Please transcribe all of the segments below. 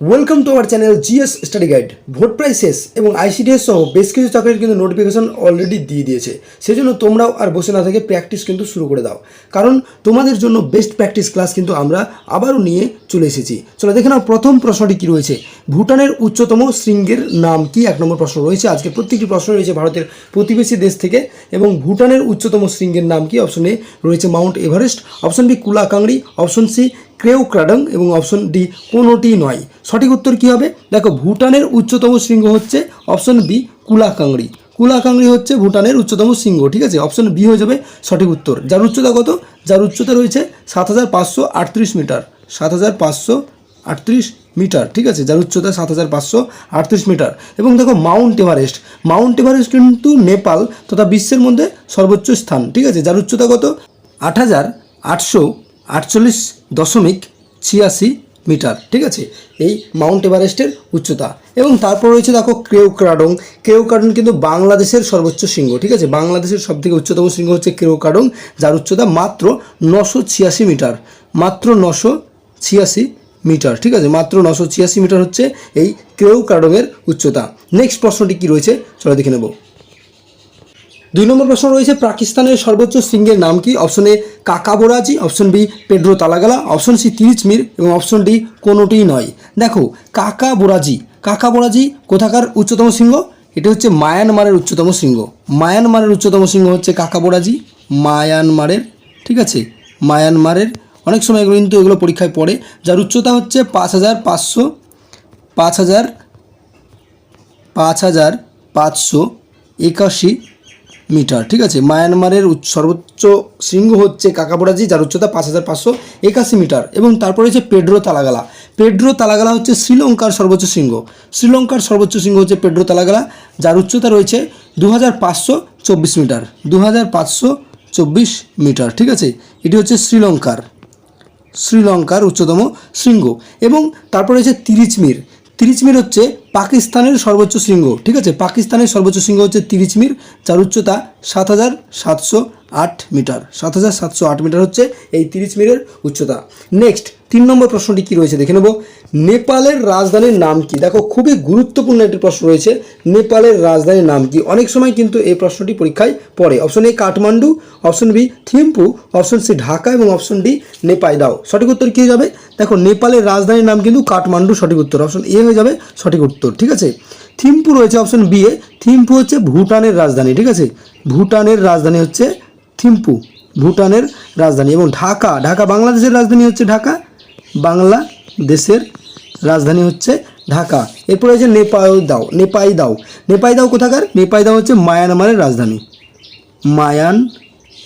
Welcome to our channel GS study guide vote prices এবং ICDS সহ বেশ কিছু চাকরির কিন্তু নোটিফিকেশন অলরেডি দিয়ে দিয়েছে। সেজন্য তোমরাও আর বসে না থেকে প্র্যাকটিস কিন্তু শুরু করে দাও। কারণ তোমাদের জন্য বেস্ট প্র্যাকটিস ক্লাস কিন্তু আমরা আবারও নিয়ে চলে এসেছি। চলো দেখে নাও প্রথম প্রশ্নটি কী রয়েছে। ভুটানের উচ্চতম শৃঙ্গের নাম কি? এক নম্বর প্রশ্ন রয়েছে। আজকে প্রত্যেকটি প্রশ্ন রয়েছে ভারতের প্রতিবেশী দেশ থেকে এবং ভুটানের উচ্চতম শৃঙ্গের নাম কি? অপশন এ রয়েছে Mount Everest option B Kulakangri option C ক্রেউ ক্রাডং এবং অপশন ডি কোনোটি নয়। সঠিক উত্তর কী হবে? দেখো, ভুটানের উচ্চতম শৃঙ্গ হচ্ছে অপশন বি কুলাকাংড়ি। কুলাকাংড়ি হচ্ছে ভুটানের উচ্চতম শৃঙ্গ, ঠিক আছে? অপশন বি হয়ে যাবে সঠিক উত্তর। যার উচ্চতা কত? যার উচ্চতা রয়েছে সাত হাজার পাঁচশো আটত্রিশ মিটার। সাত হাজার পাঁচশো আটত্রিশ মিটার, ঠিক আছে? যার উচ্চতা সাত হাজার পাঁচশো আটত্রিশ মিটার। এবং দেখো, মাউন্ট এভারেস্ট। মাউন্ট এভারেস্ট কিন্তু নেপাল তথা বিশ্বের মধ্যে সর্বোচ্চ স্থান, ঠিক আছে? যার উচ্চতা কত? আট হাজার আটশো আটচল্লিশ দশমিক ছিয়াশি মিটার, ঠিক আছে? এই মাউন্ট এভারেস্টের উচ্চতা। এবং তারপর রয়েছে দেখো ক্রেউকাডং ক্রেউকাডং কিন্তু বাংলাদেশের সর্বোচ্চ শৃঙ্গ, ঠিক আছে? বাংলাদেশের সবথেকে উচ্চতম শৃঙ্গ হচ্ছে ক্রেউকাডং যার উচ্চতা মাত্র নশো ছিয়াশি মিটার, মাত্র নশো ছিয়াশি মিটার, ঠিক আছে? মাত্র নশো ছিয়াশি মিটার হচ্ছে এই ক্রেউকাডংয়ের উচ্চতা। নেক্সট প্রশ্নটি কি রয়েছে? চলো দেখে নেব। দুই নম্বর প্রশ্ন রয়েছে, পাকিস্তানের সর্বোচ্চ শৃঙ্গের নাম কি? Option A Hkakabo Razi option B, Pedro Talagala, option C Tirich Mir এবং অপশন ডি, কোনোটিই নয়। দেখো কাকাবোরাজি কাকাবোরাজি কোথাকার উচ্চতম শৃঙ্গ এটা হচ্ছে মায়ানমারের উচ্চতম শৃঙ্গ মায়ানমারের উচ্চতম শৃঙ্গ হচ্ছে কাকা কাকাবোরাজি মায়ানমারের, ঠিক আছে? মায়ানমারের, অনেক সময় এগুলো কিন্তু এগুলো পরীক্ষায় পড়ে। যার উচ্চতা হচ্ছে পাঁচ হাজার পাঁচশো, পাঁচ হাজার পাঁচ হাজার পাঁচশো একাশি মিটার, ঠিক আছে? মায়ানমারের সর্বোচ্চ শৃঙ্গ হচ্ছে কাকাবোরাজি যার উচ্চতা পাঁচ হাজার পাঁচশো একাশি মিটার। এবং তারপরে হচ্ছে পেড্রো তালাগালা। পেড্রো তালাগালা হচ্ছে শ্রীলঙ্কার সর্বোচ্চ শৃঙ্গ। শ্রীলঙ্কার সর্বোচ্চ শৃঙ্গ হচ্ছে পেড্রো তালাগালা, যার উচ্চতা রয়েছে দু হাজার পাঁচশো চব্বিশ মিটার। দু হাজার পাঁচশো চব্বিশ মিটার, ঠিক আছে? এটি হচ্ছে শ্রীলঙ্কার শ্রীলঙ্কার উচ্চতম শৃঙ্গ। এবং তারপরে হচ্ছে তিরিচমির তিরিচমির হচ্ছে পাকিস্তানের সর্বোচ্চ শৃঙ্গ, ঠিক আছে? পাকিস্তানের সর্বোচ্চ শৃঙ্গ হচ্ছে তিরিশ মির যার উচ্চতা সাত হাজার সাতশো আট মিটার। সাত হাজার সাতশো আট মিটার হচ্ছে এই তিরিশ মিরের উচ্চতা। নেক্সট তিন নম্বর প্রশ্নটি কি রয়েছে? দেখে নেব। নেপালের রাজধানীর নাম কি? দেখো, খুবই গুরুত্বপূর্ণ একটি প্রশ্ন রয়েছে। নেপালের রাজধানীর নাম কি? অনেক সময় কিন্তু এই প্রশ্নটি পরীক্ষায় পড়ে। Option A, Kathmandu, option B, Thimphu, option C, Dhaka এবং অপশন ডি নেপাই দাও সঠিক উত্তর কী যাবে? দেখো, নেপালের রাজধানীর নাম কিন্তু কাঠমান্ডু সঠিক উত্তর। অপশন এ হয়ে যাবে সঠিক উত্তর। ঠিক আছে? থিম্পু রয়েছে অপশন বি এ। থিম্পু হচ্ছে ভুটানের রাজধানী। ঠিক আছে? ভুটানের রাজধানী হচ্ছে থিম্পু, ভুটানের রাজধানী এবং ঢাকা। ঢাকা বাংলাদেশের রাজধানী হচ্ছে ঢাকা। বাংলাদেশের রাজধানী হচ্ছে ঢাকা। এরপরে হচ্ছে নেপাল দাও, নেপাই দাও। নেপাই দাও কোথাকার? নেপাই দাও হচ্ছে মায়ানমারের রাজধানী।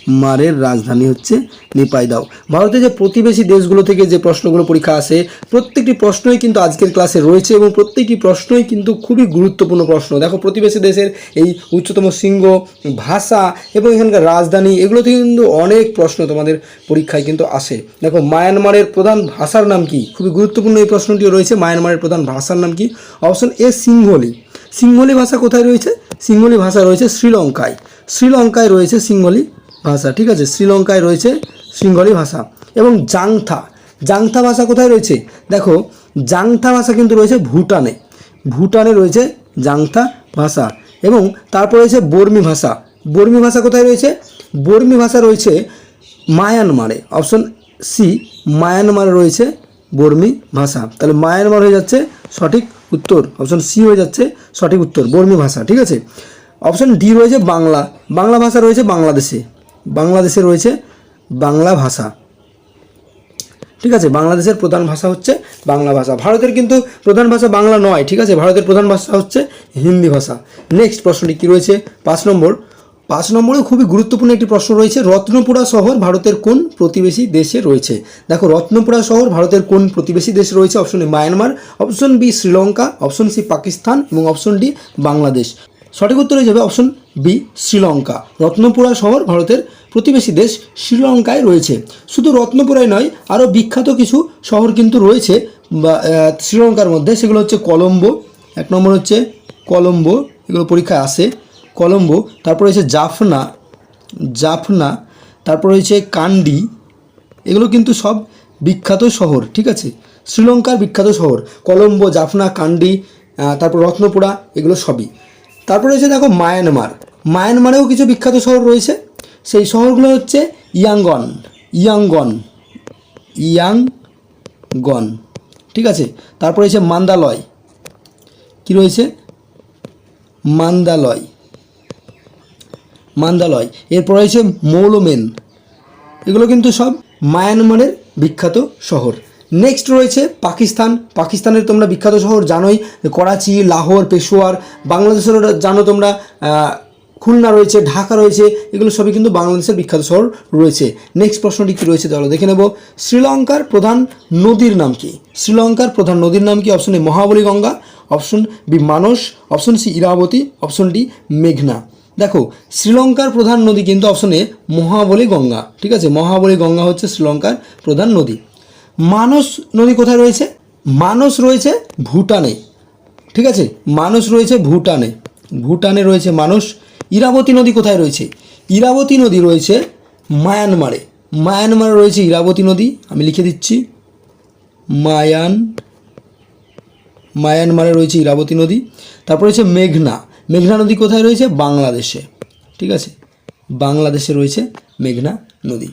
মায়ানমারের রাজধানী হচ্ছে নেপাইদাও। ভারতের যে প্রতিবেশী দেশগুলো থেকে যে প্রশ্নগুলো পরীক্ষা আসে, প্রত্যেকটি প্রশ্নই কিন্তু আজকের ক্লাসে রয়েছে এবং প্রত্যেকটি প্রশ্নই কিন্তু খুবই গুরুত্বপূর্ণ প্রশ্ন। দেখো, প্রতিবেশী দেশের এই উচ্চতম শৃঙ্গ, ভাষা এবং এখানকার রাজধানী, এগুলো থেকে কিন্তু অনেক প্রশ্ন তোমাদের পরীক্ষায় কিন্তু আসে। দেখো, মায়ানমারের প্রধান ভাষার নাম কি? খুবই গুরুত্বপূর্ণ এই প্রশ্নটিও রয়েছে। মায়ানমারের প্রধান ভাষার নাম কি? অপশন এ, সিংহলি। সিংহলি ভাষা কোথায় রয়েছে? সিংহলি ভাষা রয়েছে শ্রীলঙ্কায়। শ্রীলঙ্কায় রয়েছে সিংহলি। ভাষা, ঠিক আছে? শ্রীলঙ্কায় রয়েছে সিংহলি ভাষা। এবং জাংথা জাংথা ভাষা কোথায় রয়েছে? দেখো, জাংথা ভাষা কিন্তু রয়েছে ভুটানে। ভুটানে রয়েছে জাংথা ভাষা এবং তারপর রয়েছে বর্মী ভাষা। বর্মী ভাষা কোথায় রয়েছে? বর্মী ভাষা রয়েছে মায়ানমারে। অপশন সি, মায়ানমারে রয়েছে বর্মী ভাষা। তাহলে মায়ানমার হয়ে যাচ্ছে সঠিক উত্তর। অপশন সি হয়ে যাচ্ছে সঠিক উত্তর, বর্মী ভাষা, ঠিক আছে? অপশন ডি রয়েছে বাংলা। বাংলা ভাষা রয়েছে বাংলাদেশে। বাংলাদেশে রয়েছে বাংলা ভাষা। ঠিক আছে? বাংলাদেশের প্রধান ভাষা হচ্ছে বাংলা ভাষা। ভারতের কিন্তু প্রধান ভাষা বাংলা নয়, ঠিক আছে? ভারতের প্রধান ভাষা হচ্ছে হিন্দি ভাষা। নেক্সট প্রশ্নটি কী রয়েছে? পাঁচ নম্বর। পাঁচ নম্বরে খুবই গুরুত্বপূর্ণ একটি প্রশ্ন রয়েছে, রত্নপুরা শহর ভারতের কোন প্রতিবেশী দেশে রয়েছে? দেখো, রত্নপুরা শহর ভারতের কোন প্রতিবেশী দেশে রয়েছে? Option A Myanmar option B Sri Lanka option C Pakistan এবং অপশন ডি বাংলাদেশ সঠিক উত্তর হয়ে যাবে অপশন বি শ্রীলঙ্কা। রত্নপুরা শহর ভারতের প্রতিবেশী দেশ শ্রীলঙ্কায় রয়েছে। শুধু রত্নপুরায় নয়, আরও বিখ্যাত কিছু শহর কিন্তু রয়েছে, বা শ্রীলঙ্কার মধ্যে। সেগুলো হচ্ছে কলম্বো, এক নম্বর হচ্ছে কলম্বো, এগুলো পরীক্ষায় আসে। কলম্বো, তারপর রয়েছে জাফনা জাফনা, তারপর রয়েছে কান্ডি, এগুলো কিন্তু সব বিখ্যাত শহর, ঠিক আছে? শ্রীলঙ্কার বিখ্যাত শহর, কলম্বো, জাফনা, কান্ডি তারপর রত্নপুরা, এগুলো সবই। তারপর রয়েছে দেখো মায়ানমার। মায়ানমারেও কিছু বিখ্যাত শহর রয়েছে। সেই শহরগুলো হচ্ছে ইয়াঙ্গন। ইয়াঙ্গন। ইয়াংগন ঠিক আছে? তারপর রয়েছে মান্দালয়। কি রয়েছে? মান্দালয়। মান্দালয়। এরপর রয়েছে মৌলমেন। এগুলো কিন্তু সব মায়ানমারের বিখ্যাত শহর। নেক্সট রয়েছে পাকিস্তান। পাকিস্তানের তোমরা বিখ্যাত শহর জানোই, করাচি, লাহোর, পেশোয়ার বাংলাদেশের জানো তোমরা খুলনা রয়েছে, ঢাকা রয়েছে, এগুলো সবই কিন্তু বাংলাদেশের বিখ্যাত শহর রয়েছে। নেক্সট প্রশ্নটি কী রয়েছে চলো দেখে নেব। শ্রীলঙ্কার প্রধান নদীর নাম কি? শ্রীলঙ্কার প্রধান নদীর নাম কি? Option A Mahaweli Ganga option B Manas option C Irawati option D মেঘনা। দেখো, শ্রীলঙ্কার প্রধান নদী কিন্তু অপশন এ মহাবলী গঙ্গা, ঠিক আছে? মহাবলী গঙ্গা হচ্ছে শ্রীলঙ্কার প্রধান নদী। মানস নদী কোথায় রয়েছে? মানস রয়েছে ভুটানে। ঠিক আছে? মানস রয়েছে ভুটানে। ভুটানে রয়েছে মানস। ইরাবতী নদী কোথায় রয়েছে? ইরাবতী নদী রয়েছে মায়ানমারে। মায়ানমারে রয়েছে ইরাবতী নদী। আমি লিখে দিচ্ছি। মায়ান। মায়ানমারে রয়েছে ইরাবতী নদী। তারপর রয়েছে মেঘনা। মেঘনা নদী কোথায় রয়েছে? বাংলাদেশে। ঠিক আছে? বাংলাদেশে রয়েছে মেঘনা নদী।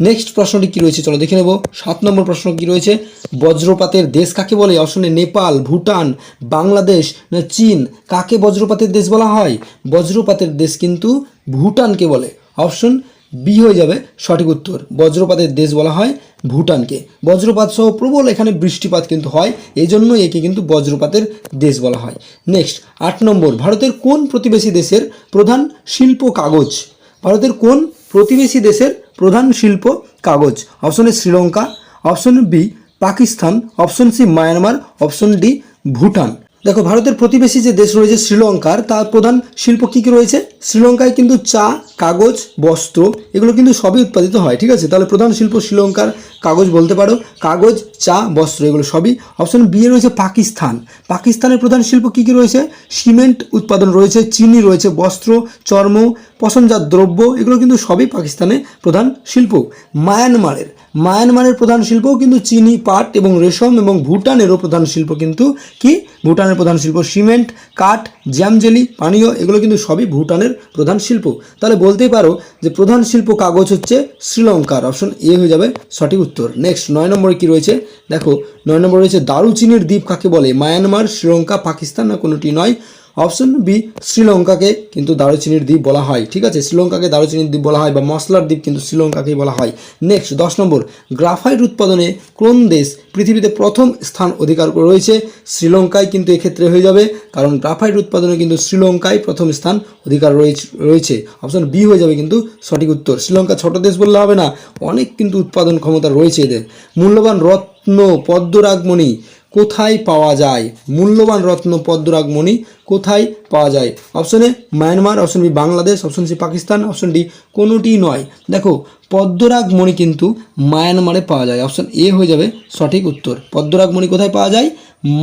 নেক্সট প্রশ্নটি কী রয়েছে? চলো দেখে নেব। সাত নম্বর প্রশ্ন কী রয়েছে? বজ্রপাতের দেশ কাকে বলে? অপশনে নেপাল, ভুটান, বাংলাদেশ না চীন? কাকে বজ্রপাতের দেশ বলা হয়? বজ্রপাতের দেশ কিন্তু ভুটানকে বলে। অপশন বি হয়ে যাবে সঠিক উত্তর। বজ্রপাতের দেশ বলা হয় ভুটানকে। বজ্রপাত সহ প্রবল এখানে বৃষ্টিপাত কিন্তু হয়। এই জন্য একে কিন্তু বজ্রপাতের দেশ বলা হয়। নেক্সট আট নম্বর। ভারতের কোন প্রতিবেশী দেশের প্রধান শিল্প কাগজ? ভারতের কোন প্রতিবেশী দেশের প্রধান শিল্প কাগজ option A Sri Lanka option B Pakistan option C Myanmar option D Bhutan. দেখো, ভারতের প্রতিবেশী যে দেশ রয়েছে শ্রীলঙ্কার, তার প্রধান শিল্প কী কী রয়েছে? শ্রীলঙ্কায় কিন্তু চা, কাগজ, বস্ত্র, এগুলো কিন্তু সবই উৎপাদিত হয়, ঠিক আছে? তাহলে প্রধান শিল্প শ্রীলঙ্কার কাগজ বলতে পারো। কাগজ, চা, বস্ত্র, এগুলো সবই। অপশন বি রয়েছে পাকিস্তান। পাকিস্তানের প্রধান শিল্প কী কী রয়েছে? সিমেন্ট উৎপাদন রয়েছে, চিনি রয়েছে, বস্ত্র, চর্ম পশমজাত দ্রব্য, এগুলো কিন্তু সবই পাকিস্তানের প্রধান শিল্প। মায়ানমারের। মায়ানমারের প্রধান শিল্পও কিন্তু চিনি, পাট এবং রেশম এবং ভুটানেরও প্রধান শিল্প কিন্তু কি? ভুটানের প্রধান শিল্প সিমেন্ট, কাঠ, জ্যামজেলি, পানীয়, এগুলো কিন্তু সবই ভুটানের প্রধান শিল্প। তাহলে বলতেই পারো যে প্রধান শিল্প কাগজ হচ্ছে শ্রীলঙ্কার। অপশন এ হয়ে যাবে সঠিক উত্তর। নেক্সট নয় নম্বরে কি রয়েছে? দেখো, নয় নম্বর রয়েছে দারুচিনির দ্বীপ কাকে বলে? মায়ানমার শ্রীলঙ্কা পাকিস্তান না কোনোটি নয় অপশন বি শ্রীলঙ্কাকে কিন্তু দারুচিনির দ্বীপ বলা হয়, ঠিক আছে? শ্রীলঙ্কাকে দারুচিনির দ্বীপ বলা হয় বা মশলার দ্বীপ কিন্তু শ্রীলঙ্কাকেই বলা হয়। নেক্সট দশ নম্বর গ্রাফাইট উৎপাদনে কোন দেশ পৃথিবীতে প্রথম স্থান অধিকার করে রয়েছে? শ্রীলঙ্কায় কিন্তু এক্ষেত্রে হয়ে যাবে, কারণ গ্রাফাইট উৎপাদনে কিন্তু শ্রীলঙ্কায় প্রথম স্থান অধিকার রয়েছে অপশন বি হয়ে যাবে কিন্তু সঠিক উত্তর। শ্রীলঙ্কা ছোট দেশ বললে হবে না, অনেক কিন্তু উৎপাদন ক্ষমতা রয়েছে এদের। মূল্যবান রত্ন, পদ্মরাগমণি কোথায় পাওয়া যায়? মূল্যবান রত্ন পদ্মরাগমণি কোথায় পাওয়া যায়? Option A Myanmar option B Bangladesh option C Pakistan option D কোনোটি নয়। দেখো পদ্মরাগমণি কিন্তু মায়ানমারে পাওয়া যায়। অপশন এ হয়ে যাবে সঠিক উত্তর। পদ্মরাগমণি কোথায় পাওয়া যায়?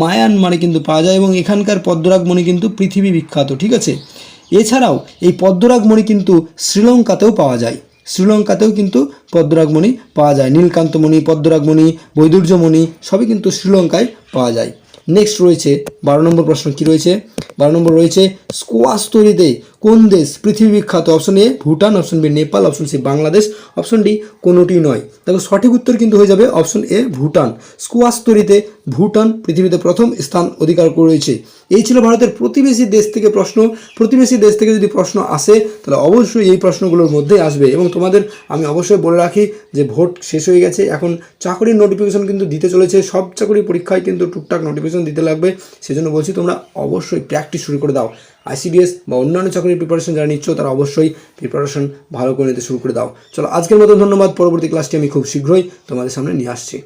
মায়ানমারে কিন্তু পাওয়া যায় এবং এখানকার পদ্মরাগমণি কিন্তু পৃথিবী বিখ্যাত, ঠিক আছে? এছাড়াও, এই পদ্মরাগমণি কিন্তু শ্রীলঙ্কাতেও পাওয়া যায়। শ্রীলঙ্কাতেও কিন্তু পদ্মরাগমণি পাওয়া যায়। নীলকান্তমণি পদ্মরাগমণি বৈদুর্যমণি সবই কিন্তু শ্রীলঙ্কায় পাওয়া যায়। নেক্সট রয়েছে, বারো নম্বর প্রশ্ন কি রয়েছে? বারো নম্বর রয়েছে স্কোয়াশ তৈরিতে কোন দেশ পৃথিবী বিখ্যাত? Option A Bhutan option B Nepal option C Bangladesh option D কোনোটি নয়। দেখো, সঠিক উত্তর কিন্তু হয়ে যাবে অপশন এ ভুটান। স্কোয়াশ তৈরিতে ভুটান পৃথিবীতে প্রথম স্থান অধিকার করেছে। এই ছিল ভারতের প্রতিবেশী দেশ থেকে প্রশ্ন। প্রতিবেশী দেশ থেকে যদি প্রশ্ন আসে, তাহলে অবশ্যই এই প্রশ্নগুলোর মধ্যেই আসবে। এবং তোমাদের আমি অবশ্যই বলে রাখি যে ভোট শেষ হয়ে গেছে। এখন চাকরির নোটিফিকেশন কিন্তু দিতে চলেছে। সব চাকরি পরীক্ষায় কিন্তু টুকটাক নোটিফিকেশন দিতে লাগবে। সেজন্য বলছি তোমরা অবশ্যই প্র্যাকটিস শুরু করে দাও। আইসিডিএস বা অন্যান্য চাকরির প্রিপারেশন যারা নিচ্ছ, তারা অবশ্যই প্রিপারেশন ভালো করে নিতে শুরু করে দাও। চলো, আজকের মতো ধন্যবাদ। পরবর্তী ক্লাসটি আমি খুব শীঘ্রই তোমাদের সামনে নিয়ে আসছি।